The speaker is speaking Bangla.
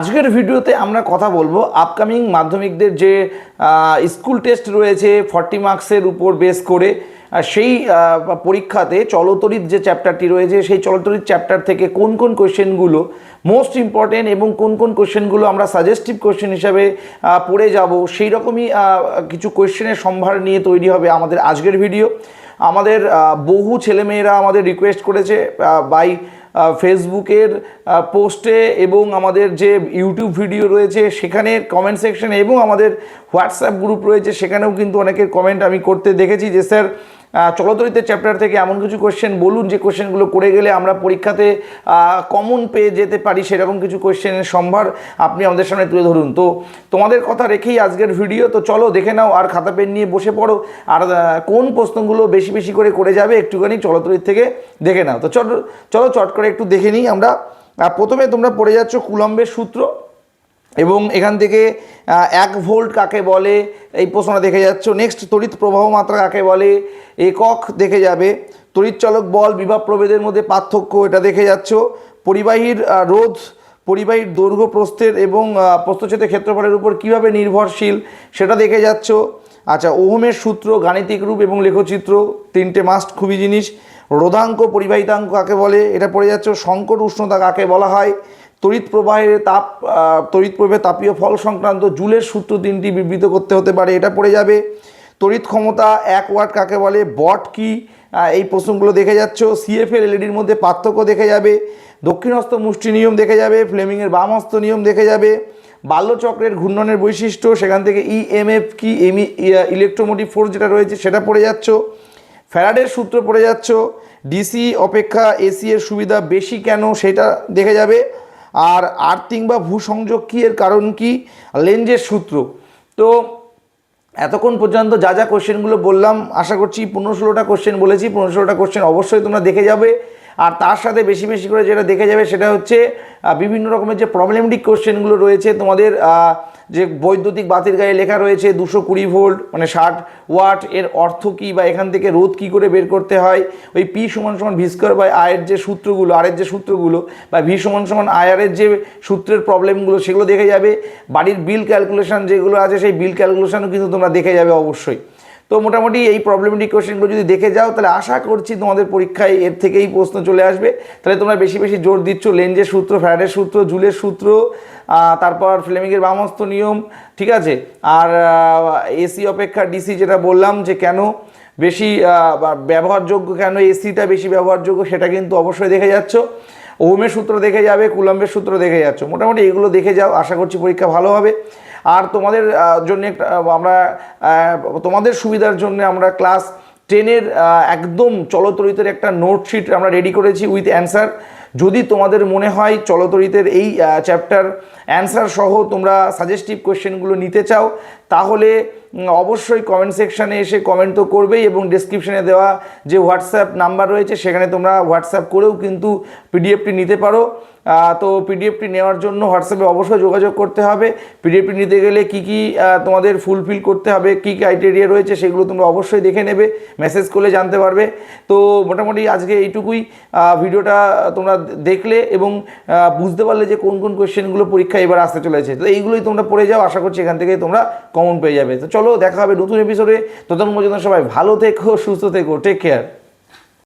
আজকের ভিডিওতে আমরা কথা বলব আপকামিং মাধ্যমিকদের যে স্কুল টেস্ট রয়েছে ফর্টি মার্কসের উপর বেস করে সেই পরীক্ষাতে চলতরিত যে চ্যাপ্টারটি রয়েছে, সেই চলতরিত চ্যাপ্টার থেকে কোন কোন কোয়েশ্চেনগুলো মোস্ট ইম্পর্টেন্ট এবং কোন কোন কোয়েশ্চেনগুলো আমরা সাজেস্টিভ কোয়েশ্চেন হিসাবে পড়ে যাব, সেই রকমই কিছু কোয়েশ্চেনের সম্ভার নিয়ে তৈরি হবে আমাদের আজকের ভিডিও আমাদের বহু ছেলেমেয়েরা আমাদের রিকোয়েস্ট করেছে বাই ফেসবুকের পোস্টে এবং আমাদের যে ইউটিউব ভিডিও রয়েছে সেখানে কমেন্ট সেকশনে এবং আমাদের হোয়াটসঅ্যাপ গ্রুপ রয়েছে সেখানেও কিন্তু অনেকের কমেন্ট আমি করতে দেখেছি যে, স্যার চলতরিতের চ্যাপ্টার থেকে এমন কিছু কোশ্চেন বলুন যে কোশ্চেনগুলো করে গেলে আমরা পরীক্ষাতে কমন পেয়ে যেতে পারি সেরকম কিছু কোশ্চেনের সম্ভার আপনি আমাদের সামনে তুলে ধরুন। তো তোমাদের কথা রেখেই আজকের ভিডিও তো চলো দেখে নাও আর খাতা পেন নিয়ে বসে পড়ো। আর কোন প্রশ্নগুলো বেশি বেশি করে করে যাবে একটুখানি চলতরিত থেকে দেখে নাও। তো চলো চলো চট করে একটু দেখে নিই আমরা। প্রথমে তোমরা পড়ে যাচ্ছ কুলম্বের সূত্র। এবং এখান থেকে এক ভোল্ট কাকে বলে, এই প্রশ্নটা দেখে যাচ্ছ। নেক্সট তড়িৎ প্রবাহ মাত্রা কাকে বলে, একক দেখে যাবে। তড়িৎ চলক বল বিভব প্রভেদের মধ্যে পার্থক্য, এটা দেখে যাচ্ছ। পরিবাহীর রোধ, পরিবাহীর দৈর্ঘ্য প্রস্থের এবং প্রস্থচ্ছেদের ক্ষেত্রফলের উপর কীভাবে নির্ভরশীল, সেটা দেখে যাচ্ছ। আচ্ছা ওহমের সূত্র, গাণিতিক রূপ এবং লেখচিত্র, তিনটে মাস্ট খুবই জিনিস। রোধাঙ্ক, পরিবাহিতাঙ্ক কাকে বলে, এটা পড়ে যাচ্ছ। সংকট উষ্ণতা কাকে বলা হয় তড়িৎ প্রবাহের তাপ তড়িৎ প্রবাহে তাপীয় ফল সংক্রান্ত জুলের সূত্র তিনটি বিবৃত করতে হতে পারে, এটা পড়ে যাবে। তড়িৎ ক্ষমতা এক ওয়াট কাকে বলে? বট কি? এই প্রশ্নগুলো দেখে যাচ্ছ। সিএফএল এলইডির মধ্যে পার্থক্য দেখে যাবে। দক্ষিণহস্ত মুষ্টি নিয়ম দেখে যাবে। ফ্লেমিংয়ের বামহস্ত নিয়ম দেখে যাবে। বাল্যচক্রের ঘূর্ণনের বৈশিষ্ট্য, সেখান থেকে ইএমএফ কি? এমি ইলেকট্রোমোটিভ ফোর্স যেটা রয়েছে, সেটা পড়ে যাচ্ছ। ফ্যারাডের সূত্র পড়ে যাচ্ছ। ডিসি অপেক্ষা এসি এর সুবিধা বেশি কেন? সেটা দেখে যাবে। আর আর্থিং বা ভূসংযোগ কী? এর কারণ কি? লেঞ্জের সূত্র। তো এতক্ষণ পর্যন্ত যা যা কোশ্চেনগুলো বললাম, আশা করছি পনেরো ষোলোটা কোশ্চেন বলেছি। পনেরো ষোলোটা কোশ্চেন অবশ্যই তোমরা দেখে যাবে। আর তার সাথে বেশি বেশি করে যেটা দেখে যাবে সেটা হচ্ছে বিভিন্ন রকমের যে প্রবলেমেটিক কোশ্চেনগুলো রয়েছে, তোমাদের যে বৈদ্যুতিক বাতির গায়ে লেখা রয়েছে দুশো কুড়ি ভোল্ট মানে ষাট ওয়াট, এর অর্থ কী বা এখান থেকে রোধ কী করে বের করতে হয়? ওই পি সমান সমান ভি স্কোয়ার বাই আয়ের যে সূত্রগুলো আরের যে সূত্রগুলো, বা ভি সমান সমান আয়ারের যে সূত্রের প্রবলেমগুলো সেগুলো দেখে যাবে। বাড়ির বিল ক্যালকুলেশন যেগুলো আছে, সেই বিল ক্যালকুলেশনও কিন্তু তোমরা দেখে যাবে অবশ্যই। তো মোটামুটি এই প্রবলেমেটিক কোশ্চেনগুলো যদি দেখে যাও, তাহলে আশা করছি তোমাদের পরীক্ষায় এর থেকেই প্রশ্ন চলে আসবে। তাহলে তোমরা বেশি বেশি জোর দিচ্ছ লেঞ্জের সূত্র, ফ্যারাডের সূত্র, জুলের সূত্র তারপর ফ্লেমিংয়ের বামস্ত নিয়ম, ঠিক আছে? আর এসি অপেক্ষা ডিসি যেটা বললাম যে কেন বেশি ব্যবহারযোগ্য, কেন এসিটা বেশি ব্যবহারযোগ্য সেটা কিন্তু অবশ্যই দেখে যাচ্ছ। ওমের সূত্র দেখে যাবে, কুলম্বের সূত্র দেখে যাচ্ছ। মোটামুটি এগুলো দেখে যাও, আশা করছি পরীক্ষা ভালো হবে। আর তোমাদের জন্য আমরা তোমাদের সুবিধার জন্য আমরা ক্লাস টেনের একদম চলতরিতের একটা নোটশিট আমরা রেডি করেছি উইথ অ্যান্সার যদি তোমাদের মনে হয় চলতরিতের এই চ্যাপ্টার অ্যান্সার সহ তোমরা সাজেস্টিভ কোয়েশ্চেনগুলো নিতে চাও তাহলে অবশ্যই কমেন্ট সেকশানে এসে কমেন্ট তো করবেই এবং ডেসক্রিপশনে দেওয়া যে হোয়াটসঅ্যাপ নাম্বার রয়েছে, সেখানে তোমরা হোয়াটসঅ্যাপ করেও কিন্তু পিডিএফটি নিতে পারো। তো পিডিএফটি নেওয়ার জন্য হোয়াটসঅ্যাপে অবশ্যই যোগাযোগ করতে হবে। পিডিএফটি নিতে গেলে কি কি তোমাদের ফুলফিল করতে হবে, কী ক্রাইটেরিয়া রয়েছে, সেগুলো তোমরা অবশ্যই দেখে নেবে মেসেজ করলে জানতে পারবে। তো মোটামুটি আজকে এইটুকুই। ভিডিওটা তোমরা দেখলে এবং বুঝতে পারলে যে কোন কোন কোয়েশ্চেনগুলো পরীক্ষা এবার আসতে চলেছে। তো এইগুলোই তোমরা পড়ে যাও, আশা করছি এখান থেকে তোমরা কমন পেয়ে যাবে। তো চলো, দেখা হবে নতুন এপিসোডে ততক্ষণ পর্যন্ত সবাই ভালো থেকো, সুস্থ থেকো টেক কেয়ার